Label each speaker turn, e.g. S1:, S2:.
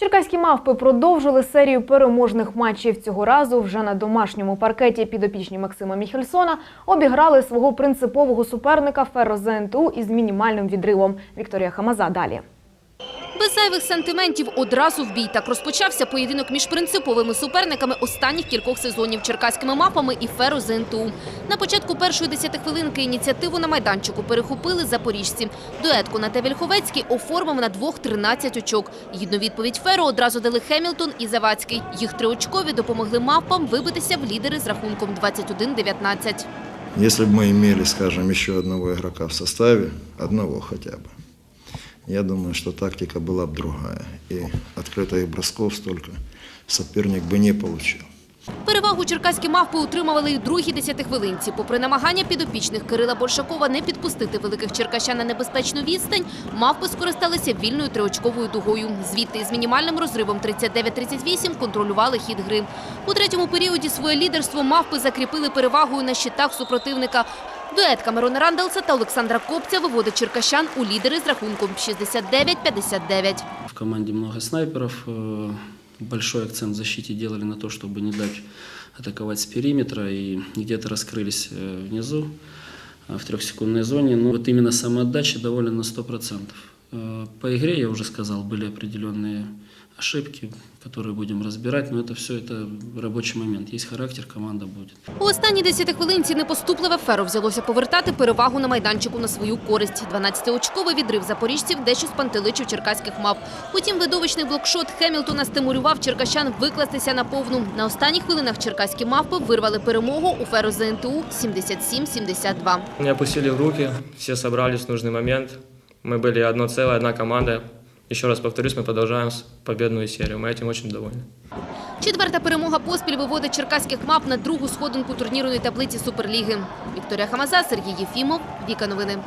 S1: Черкаські мавпи продовжили серію переможних матчів. Цього разу вже на домашньому паркеті підопічні Максима Міхельсона обіграли свого принципового суперника Ферро із мінімальним відривом. Вікторія Хамаза далі.
S2: Без зайвих сантиментів одразу в бій. Так розпочався поєдинок між принциповими суперниками останніх кількох сезонів – черкаськими мапами і Феро ЗНТУ. На початку першої десятихвилинки ініціативу на майданчику перехопили запоріжці. Дует Конате Вільховецький оформив на двох 13 очок. Гідну відповідь Феро одразу дали Хемілтон і Завадський. Їх триочкові допомогли мавпам вибитися в лідери з рахунком 21-19.
S3: Если бы мы имели, скажем, еще одного игрока в составе, одного хотя бы, я думаю, что тактика была бы другая. И открытых бросков столько соперник бы не получил.
S2: Перевагу черкаські мавпи утримували і в другій десятихвилинці. Попри намагання підопічних Кирила Боршакова не підпустити великих черкащан на небезпечну відстань, мавпи скористалися вільною триочковою дугою. Звідти із мінімальним розривом 39-38 контролювали хід гри. У третьому періоді своє лідерство мавпи закріпили перевагою на щитах супротивника. Дует Камерона Рандалса та Олександра Копця виводить черкащан у лідери з рахунком 69-59.
S4: В команде много снайперов. э, Большой акцент в защите делали на то, чтобы не дать атаковать с периметра и где-то раскрылись э, внизу э, в трехсекундной зоне. Но вот именно самоотдача доволен на 100%. Э, По игре, я уже сказал, были определенные ошибки, которые будем разбирать, но это все это рабочий момент. Есть характер, команда будет.
S2: У останній десятихвилинці непоступливе Феро взялося повертати перевагу на майданчику на свою користь. 12-очковий відрив запоріжців дещо спантеличив черкаських мав. Потім видовищний блокшот Хемілтона стимулював черкащан викластися на повну. На останніх хвилинах черкаські мавпи вирвали перемогу у Феро ЗНТУ 77-72.
S5: Не опустили в руки, все собрались в нужный момент. Мы были одно целое, одна команда. Еще раз повторюсь, мы продолжаем с- победную серию. Мы этим очень довольны.
S2: Четверта перемога поспіль виводить черкаських мав на другу сходинку турнірної таблиці Суперліги. Вікторія Хамаза, Сергій Єфімов, Віка Новини.